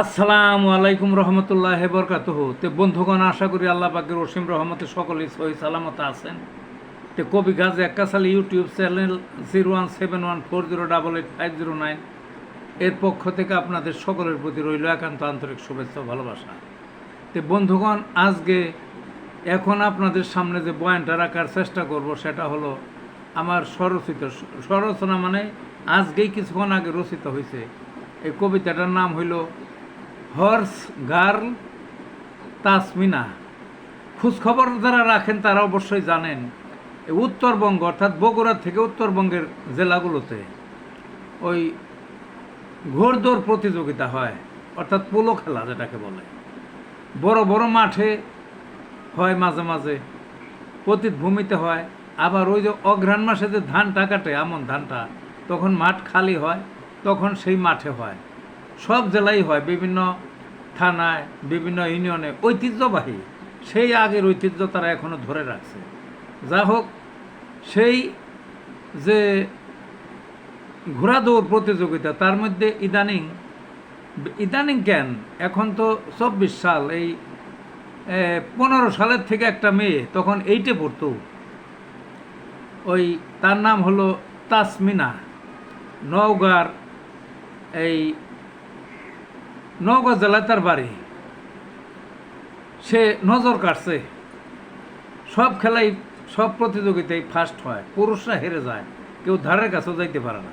আসসালামু আলাইকুম রহমতুল্লাহ বরকাত তে বন্ধুগণ, আশা করি আল্লাহ পাকের অসীম রহমতে সকলেই সহি সালামত আছেন। তে কবি Gazi Ekkashali YouTube channel zero one seven one four zero double eight five zero nine এর পক্ষ থেকে আপনাদের সকলের প্রতি রইল একান্ত আন্তরিক শুভেচ্ছা ভালোবাসা। তে বন্ধুগণ, আজকে এখন আপনাদের সামনে যে বয়ানটা রাখার চেষ্টা করব সেটা হলো আমার স্বরচিত, স্বরচনা মানে আজকেই কিছুক্ষণ আগে রচিত হয়েছে এই কবিতাটার নাম হইল হর্স গার্ল তাসমিনা। খোঁজখবর যারা রাখেন, তারা অবশ্যই জানেন উত্তরবঙ্গ, অর্থাৎ বগুড়া থেকে উত্তরবঙ্গের জেলাগুলোতে ওই ঘোড়দৌড় প্রতিযোগিতা হয়, অর্থাৎ পোলো খেলা যেটাকে বলে। বড় বড় মাঠে হয় মাঝে মাঝে পতিত ভূমিতে হয়। আবার ওই যে অঘ্রাণ মাসে যে ধানটা কাটে এমন ধানটা, তখন মাঠ খালি হয়, তখন সেই মাঠে হয়। সব জেলাই হয়, বিভিন্ন থানায়, বিভিন্ন ইউনিয়নে ঐতিহ্যবাহী। সেই আগের ঐতিহ্য তারা এখনও ধরে রাখছে। যা হোক, সেই যে ঘোড়া দৌড় প্রতিযোগিতা, তার মধ্যে ইদানিং ইদানিং কেন? এখন তো চব্বিশ সাল, এই পনেরো সালের থেকে একটা মেয়ে তখন এইটে পড়তো। ওই, তার নাম হলো তাসমিনা। নওগাঁর এই নওগাঁ জেলায় তার বাড়ি। সে নজর কাটছে। সব খেলাই, সব প্রতিযোগিতায় ফার্স্ট হয়, পুরুষরা হেরে যায়, কেউ ধারের কাছেও যাইতে পারে না।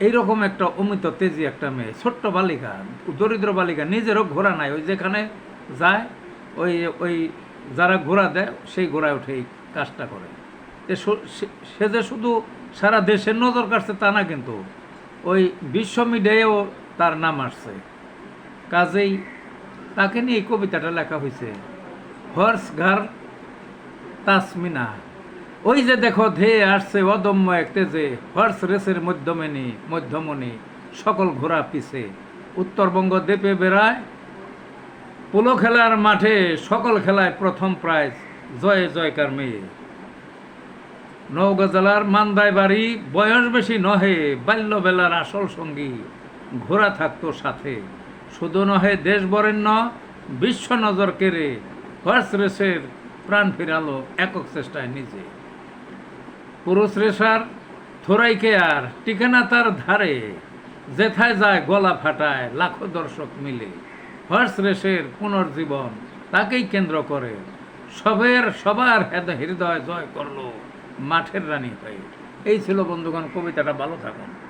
এইরকম একটা অমিত তেজি একটা মেয়ে, ছোট্ট বালিকা, দরিদ্র বালিকা, নিজেরও ঘোড়া নাই। ওই যেখানে যায়, ওই ওই যারা ঘোড়া দেয়, সেই ঘোড়ায় উঠে এই কাজটা করে। সে- যে শুধু সারা দেশের নজর কাটছে তা না কিন্তু, ওই বিশ্ব মিডিয়ায়ও তার নাম আসছে। কাজেই তাকে নিয়ে এই কবিতাটা লেখা হয়েছে হর্স গার তাসমিনা। ওই যে দেখো ধেয়ে আসছে অদম্য এক তেজে হর্স রেসের মধ্যমণি মধ্যমণি, সকল ঘোড়া পিছে। উত্তরবঙ্গ দ্বীপে বেড়ায়, পোলো খেলার মাঠে, সকল খেলায় প্রথম প্রাইজ, জয় জয়কার মেয়ে। নওগাঁ জেলার মান্দায় বাড়ি, বয়স বেশি নহে, বাল্যবেলার আসল সঙ্গী, ঘোড়া থাকতো সাথে। শুধু নহে দেশ বরেণ্য, বিশ্ব নজর কেড়ে হর্স রেসের প্রাণ ফিরালো একক চেষ্টায় নিজে। পুরুষ রেসার থোরাইকে আর টিকানা তার ধারে, যেথায় যায় গলা ফাটায় লাখো দর্শক মিলে। হর্স রেসের পুনর্জীবন তাকেই কেন্দ্র করে, সবের সবার হেদ- হৃদয় জয় করল মাঠের রানী হয়ে। এই ছিল বন্ধুগণ, কবিতাটা ভালো থাকুন।